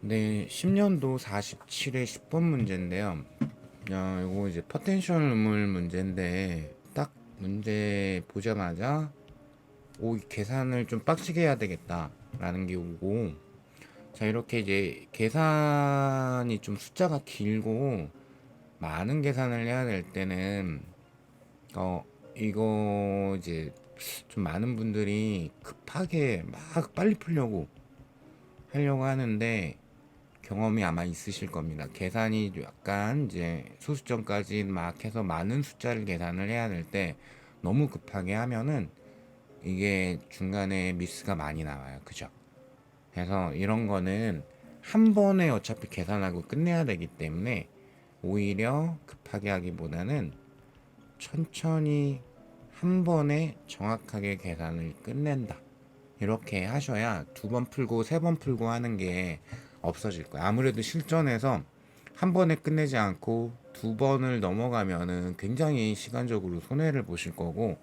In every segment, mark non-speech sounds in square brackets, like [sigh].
네, 10년도 47회 10번 문제인데요. 야, 이거 이제 포텐셜 우물 문제인데 딱 문제 보자마자 오, 이 계산을 좀 빡시게 해야 되겠다라는 게 오고 자, 이렇게 이제 계산이 좀 숫자가 길고 많은 계산을 해야 될 때는 어, 이거 이제 좀 많은 분들이 급하게 막 빨리 풀려고 하려고 하는데 경험이 아마 있으실 겁니다. 계산이 약간 이제 소수점까지 막 해서 많은 숫자를 계산을 해야 될 때 너무 급하게 하면은 이게 중간에 미스가 많이 나와요. 그죠? 그래서 이런 거는 한 번에 어차피 계산하고 끝내야 되기 때문에 오히려 급하게 하기보다는 천천히 한 번에 정확하게 계산을 끝낸다. 이렇게 하셔야 두 번 풀고 세 번 풀고 하는 게 없어질 거예요. 아무래도 실전에서 한 번에 끝내지 않고 두 번을 넘어가면은 굉장히 시간적으로 손해를 보실 거고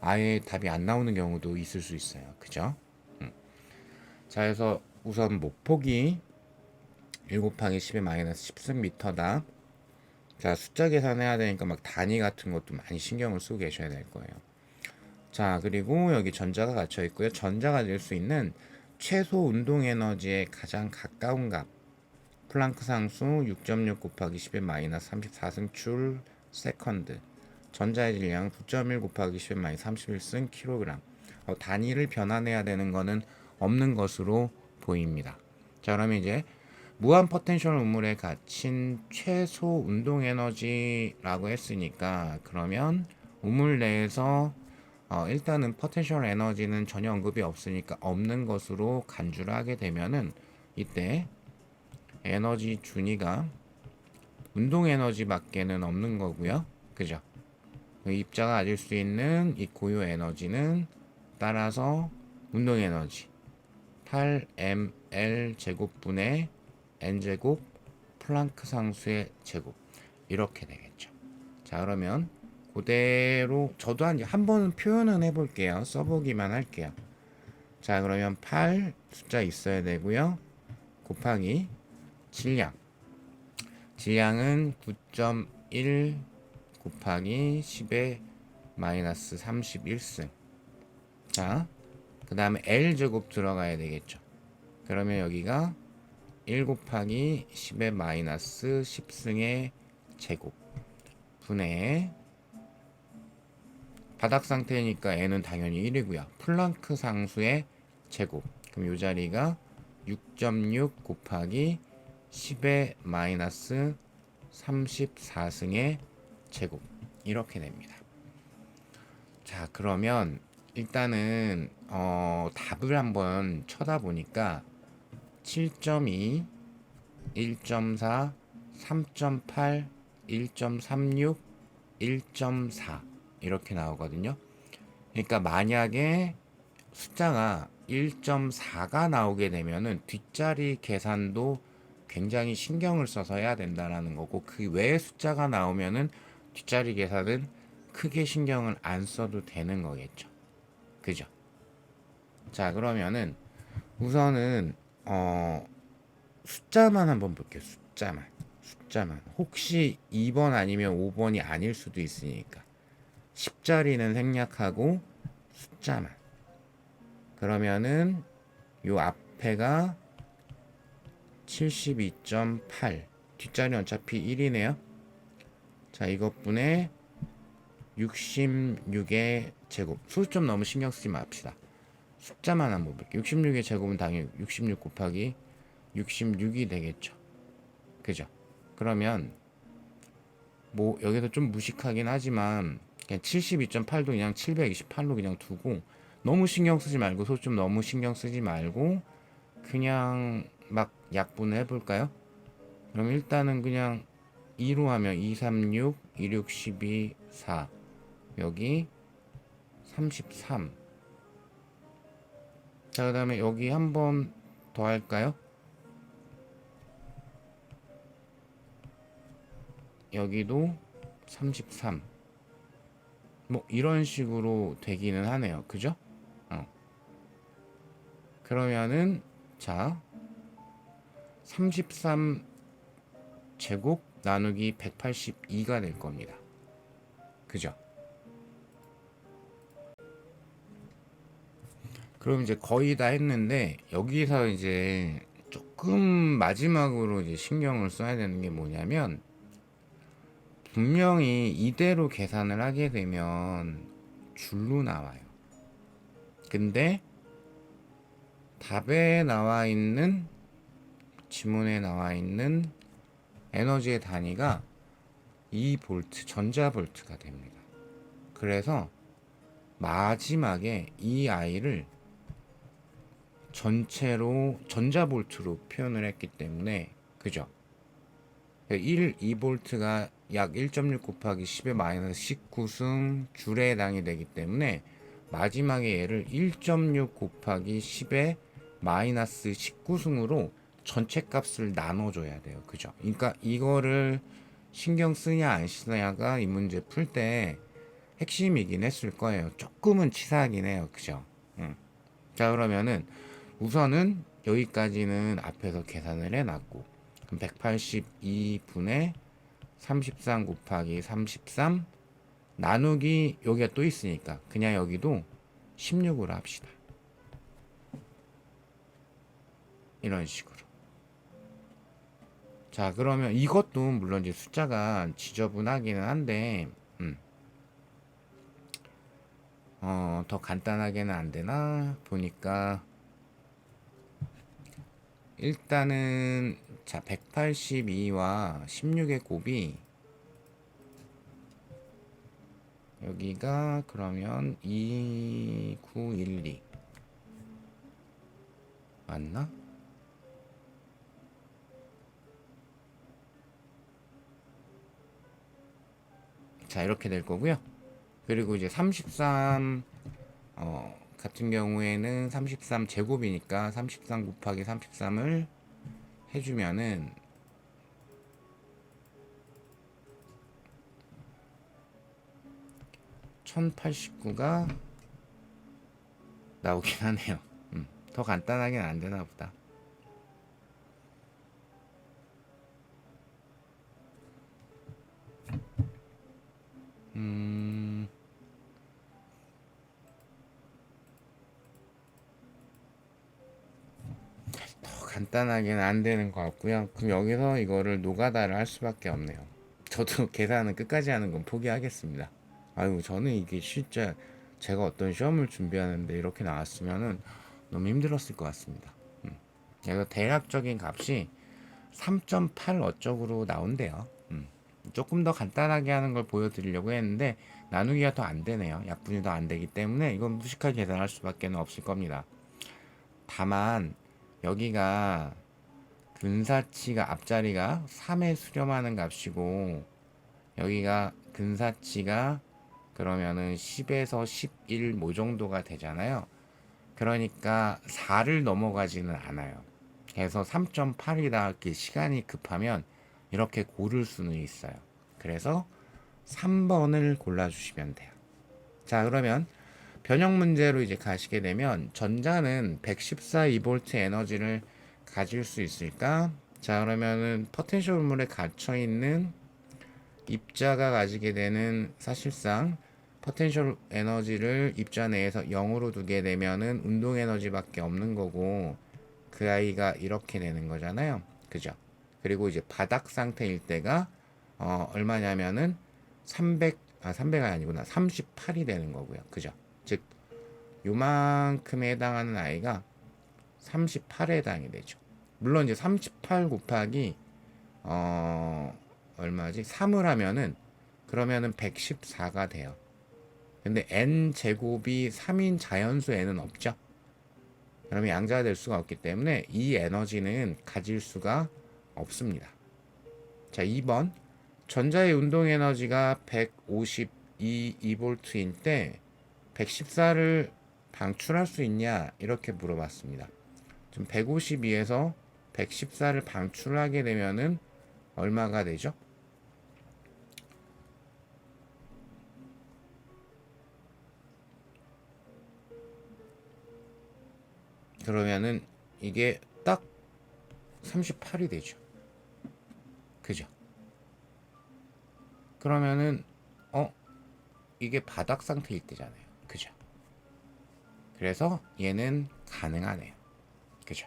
아예 답이 안 나오는 경우도 있을 수 있어요. 그죠? 음. 자, 그래서 우선 목폭이 1 곱하기 10의 마이너스 10승미터다. 자, 숫자 계산해야 되니까 막 단위 같은 것도 많이 신경을 쓰고 계셔야 될 거예요. 자, 그리고 여기 전자가 갇혀 있고요. 전자가 될 수 있는 최소 운동 에너지에 가장 가까운 값 플랑크 상수 6.6 곱하기 10의 마이너스 34승 줄 세컨드 전자의 질량 9.1 곱하기 10의 마이너스 31승 킬로그램 어, 단위를 변환해야 되는 것은 없는 것으로 보입니다. 자 그러면 이제 무한 포텐셜 우물에 갇힌 최소 운동 에너지라고 했으니까 그러면 우물 내에서 어, 일단은 포텐셜 에너지는 전혀 언급이 없으니까 없는 것으로 간주를 하게 되면은 이때 에너지 준위가 운동 에너지 밖에는 없는 거고요. 그죠? 그 입자가 가질 수 있는 이 고유 에너지는 따라서 운동 에너지 8ml 제곱분의 n 제곱 플랑크 상수의 제곱 이렇게 되겠죠. 자 그러면 그대로 저도 한, 한 번은 표현은 해볼게요. 써보기만 할게요. 자 그러면 8 숫자 있어야 되고요. 곱하기 질량 질량은 9.1 곱하기 10의 마이너스 31승 자 그 다음에 L 제곱 들어가야 되겠죠. 그러면 여기가 1 곱하기 10의 마이너스 10승의 제곱 분의 바닥 상태니까 n은 당연히 1이고요. 플랑크 상수의 제곱. 그럼 이 자리가 6.6 곱하기 10의 마이너스 34승의 제곱. 이렇게 됩니다. 자, 그러면 일단은 어, 답을 한번 쳐다보니까 7.2, 1.4, 3.8, 1.36, 1.4 이렇게 나오거든요. 그러니까 만약에 숫자가 1.4가 나오게 되면은 뒷자리 계산도 굉장히 신경을 써서 해야 된다라는 거고 그 외의 숫자가 나오면은 뒷자리 계산은 크게 신경을 안 써도 되는 거겠죠. 그죠? 자, 그러면은 우선은 어 숫자만 한번 볼게요. 숫자만. 숫자만. 혹시 2번 아니면 5번이 아닐 수도 있으니까. 10자리는 생략하고 숫자만. 그러면은 요 앞에가 72.8. 뒷자리 어차피 1이네요. 자, 이것분의 66의 제곱. 소수점 너무 신경 쓰지 맙시다. 숫자만 한번 볼게요. 66의 제곱은 당연히 66 곱하기 66이 되겠죠. 그죠? 그러면 뭐 여기서 좀 무식하긴 하지만 그냥 72.8도 그냥 728로 그냥 두고 너무 신경 쓰지 말고 소좀 너무 신경 쓰지 말고 그냥 막 약분을 해볼까요? 그럼 일단은 그냥 2로 하면 236, 26, 12, 4 여기 33 자, 그 다음에 여기 한 번 더 할까요? 여기도 33. 뭐 이런 식으로 되기는 하네요. 그죠? 어. 그러면은 자, 33 제곱 나누기 182가 될 겁니다. 그죠? 그럼 이제 거의 다 했는데 여기서 이제 조금 마지막으로 이제 신경을 써야 되는 게 뭐냐면 분명히 이대로 계산을 하게 되면 줄로 나와요. 근데 답에 나와 있는 지문에 나와 있는 에너지의 단위가 2볼트, 전자볼트가 됩니다. 그래서 마지막에 이 아이를 전체로 전자볼트로 표현을 했기 때문에 그죠? 1, 2볼트가 약 1.6 곱하기 10의 마이너스 19승 줄에 해당이 되기 때문에 마지막에 얘를 1.6 곱하기 10의 마이너스 19승으로 전체 값을 나눠줘야 돼요. 그죠? 그러니까 이거를 신경 쓰냐 안 쓰냐가 이 문제 풀 때 핵심이긴 했을 거예요. 조금은 치사하긴 해요. 그죠? 응. 자, 그러면은 우선은 여기까지는 앞에서 계산을 해놨고 그럼 182분의 33 곱하기 33 나누기 여기가 또 있으니까 그냥 여기도 16으로 합시다. 이런 식으로. 자, 그러면 이것도 물론 이제 숫자가 지저분하기는 한데, 음. 어, 더 간단하게는 안 되나? 보니까, 일단은, 자, 182와 16의 곱이, 여기가 그러면 2912. 맞나? 자 이렇게 될 거고요. 그리고 이제 33 어, 같은 경우에는 33 제곱이니까 33 곱하기 33을 해주면은 (1089가) 나오긴 하네요. 음, 더 간단하긴 안 되나 보다 간단하게는 안 되는 것 같고요. 그럼 여기서 이거를 노가다를 할 수밖에 없네요. 저도 [laughs] 계산은 끝까지 하는 건 포기하겠습니다. 아유, 저는 이게 진짜 제가 어떤 시험을 준비하는데 이렇게 나왔으면은 너무 힘들었을 것 같습니다. 음. 그래서 대략적인 값이 3.8 어쩌구로 나온대요. 음. 조금 더 간단하게 하는 걸 보여드리려고 했는데 나누기가 더 안 되네요. 약분이 더 안 되기 때문에 이건 무식하게 계산할 수밖에 없을 겁니다. 다만 여기가 근사치가 앞자리가 3에 수렴하는 값이고 여기가 근사치가 그러면은 10에서 11 뭐 정도가 되잖아요. 그러니까 4를 넘어가지는 않아요. 그래서 3.8이다 이렇게 시간이 급하면 이렇게 고를 수는 있어요. 그래서 3번을 골라주시면 돼요. 자, 그러면 변형 문제로 이제 가시게 되면 전자는 114 2V 에너지를 가질 수 있을까? 자, 그러면은 포텐셜 물에 갇혀 있는 입자가 가지게 되는 사실상 포텐셜 에너지를 입자 내에서 0으로 두게 되면은 운동 에너지밖에 없는 거고 그 아이가 이렇게 되는 거잖아요. 그죠? 그리고 이제 바닥 상태일 때가 어, 얼마냐면은 300, 아, 300이 아니구나. 38이 되는 거고요. 그죠? 즉, 요만큼에 해당하는 아이가 38에 해당이 되죠. 물론 이제 38 곱하기, 어, 얼마지? 3을 하면은, 그러면은 114가 돼요. 근데 n 제곱이 3인 자연수 n은 없죠. 그러면 양자가 될 수가 없기 때문에 이 에너지는 가질 수가 없습니다. 자, 2번. 전자의 운동 에너지가 152V인 때 114를 방출할 수 있냐 이렇게 물어봤습니다. 지금 152에서 114를 방출하게 되면은 얼마가 되죠? 그러면은 이게 딱 38이 되죠. 그죠? 그러면은 어 이게 바닥 상태일 때잖아요. 그래서 얘는 가능하네요. 그죠?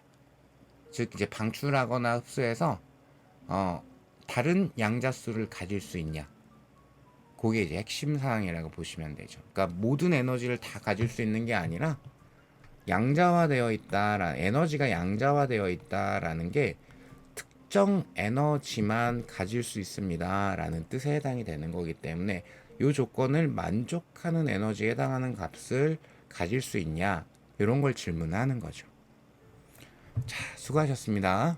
즉 이제 방출하거나 흡수해서 어 다른 양자수를 가질 수 있냐? 그게 이제 핵심 사항이라고 보시면 되죠. 그러니까 모든 에너지를 다 가질 수 있는 게 아니라 양자화되어 있다라 에너지가 양자화되어 있다라는 게 특정 에너지만 가질 수 있습니다라는 뜻에 해당이 되는 거기 때문에 이 조건을 만족하는 에너지에 해당하는 값을 가질 수 있냐 이런 걸 질문하는 거죠. 자, 수고하셨습니다.